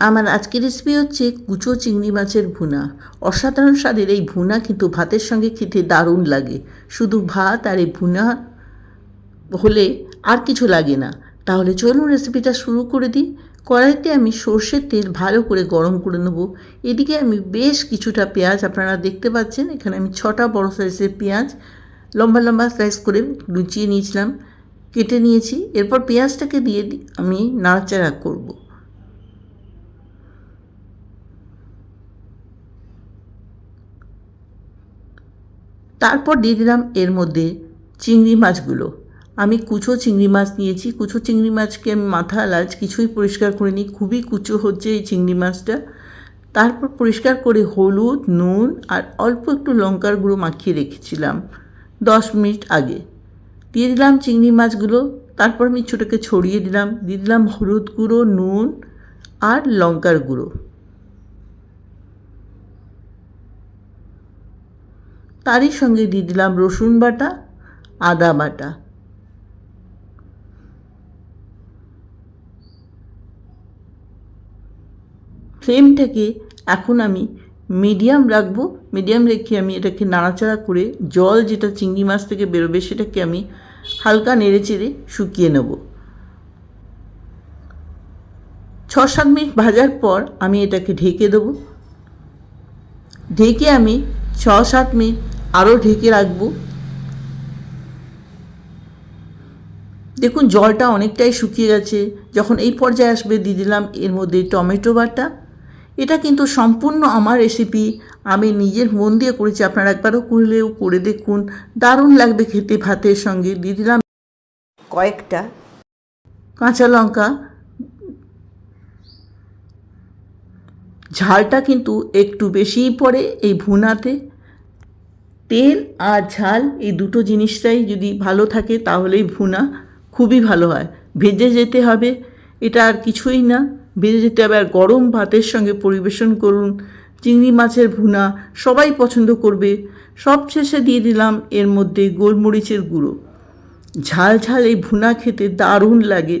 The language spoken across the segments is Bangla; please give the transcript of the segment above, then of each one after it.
আমার আজকের রেসিপি হচ্ছে কুচো চিংড়ি মাছের ভুনা। অসাধারণ স্বাদের এই ভুনা কিন্তু ভাতের সঙ্গে খেতে দারুণ লাগে। শুধু ভাত আর এই ভুনা হলে আর কিছু লাগে না। তাহলে চলুন রেসিপিটা শুরু করে দিই। কড়াইতে আমি সর্ষের তেল ভালো করে গরম করে নেব। এদিকে আমি বেশ কিছুটা পেঁয়াজ আপনারা দেখতে পাচ্ছেন। এখানে আমি ছটা বড় সাইজের পেঁয়াজ লম্বা লম্বা স্লাইস করে লুচিয়ে নিয়েছিলাম, কেটে নিয়েছি। এরপর পেঁয়াজটাকে দিয়ে আমি নাড়াচাড়া করব। তারপর দিয়ে দিলাম এর মধ্যে চিংড়ি মাছগুলো। আমি কুচো চিংড়ি মাছ নিয়েছি। কুচো চিংড়ি মাছকে আমি মাথা লাজ কিছুই পরিষ্কার করে নিই খুবই কুচো হচ্ছে এই চিংড়ি মাছটা। তারপর পরিষ্কার করে হলুদ, নুন আর অল্প একটু লঙ্কার গুঁড়ো মাখিয়ে রেখেছিলাম দশ মিনিট আগে। দিয়ে দিলাম চিংড়ি মাছগুলো। তারপর আমি ছোটোকে ছড়িয়ে দিলাম। দিয়ে দিলাম হলুদ গুঁড়ো, নুন আর লঙ্কার গুঁড়ো। তারই সঙ্গে দিয়ে দিলাম রসুন বাটা, আদা বাটা। ফ্লেমটাকে এখন আমি মিডিয়াম রাখব। মিডিয়াম রেখে আমি এটাকে নাড়াচাড়া করে জল যেটা চিংড়ি মাছ থেকে বেরোবে সেটাকে আমি হালকা নেড়ে চেড়ে শুকিয়ে নেব। ছ সাত মিনিট ভাজার পর আমি এটাকে ঢেকে দেবো। ঢেকে আমি ছ সাত মিনিট আরও ঢেকে রাখব। দেখুন, জলটা অনেকটাই শুকিয়ে গেছে। যখন এই পর্যায়ে আসবে, দিয়ে দিলাম এর মধ্যে টমেটো বাটা। এটা কিন্তু সম্পূর্ণ আমার রেসিপি আমি নিজের মন দিয়ে করেছি। আপনারা একবারও করলেও করে দেখুন। দারুণ লাগবে খেতে ভাতের সঙ্গে। দিয়ে দিলাম কয়েকটা কাঁচা লঙ্কা। ঝালটা কিন্তু একটু বেশিই পড়ে এই ভুনাতে। তেল আর ঝাল, এই দুটো জিনিসটাই যদি ভালো থাকে তাহলেই ভুনা খুবই ভালো হয়। ভেজে যেতে হবে, এটা আর কিছুই না। ভেজে যেতে হবে, আর গরম ভাতের সঙ্গে পরিবেশন করুন। চিংড়ি মাছের ভুনা সবাই পছন্দ করবে। সব শেষে দিয়ে দিলাম এর মধ্যে গোলমরিচের গুঁড়ো। ঝাল ঝাল এই ভুনা খেতে দারুণ লাগে।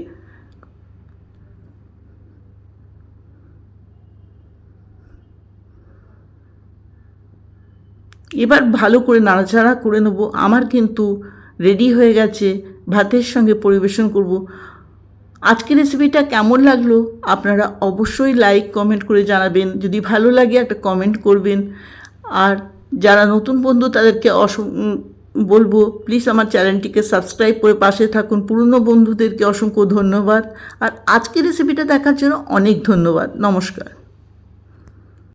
এবার ভালো করে নাড়াচাড়া করে নেব। আমার কিন্তু রেডি হয়ে গেছে। ভাতের সঙ্গে পরিবেশন করব। আজকের রেসিপিটা কেমন লাগল? আপনারা অবশ্যই লাইক কমেন্ট করে জানাবেন। যদি ভালো লাগে একটা কমেন্ট করবেন। আর যারা নতুন বন্ধু, তাদেরকে অস বলব প্লিজ আমার চ্যানেলটিকে সাবস্ক্রাইব করে পাশে থাকুন। পুরনো বন্ধুদেরকে অসংখ্য ধন্যবাদ। আর আজকের রেসিপিটা দেখার জন্য অনেক ধন্যবাদ। নমস্কার।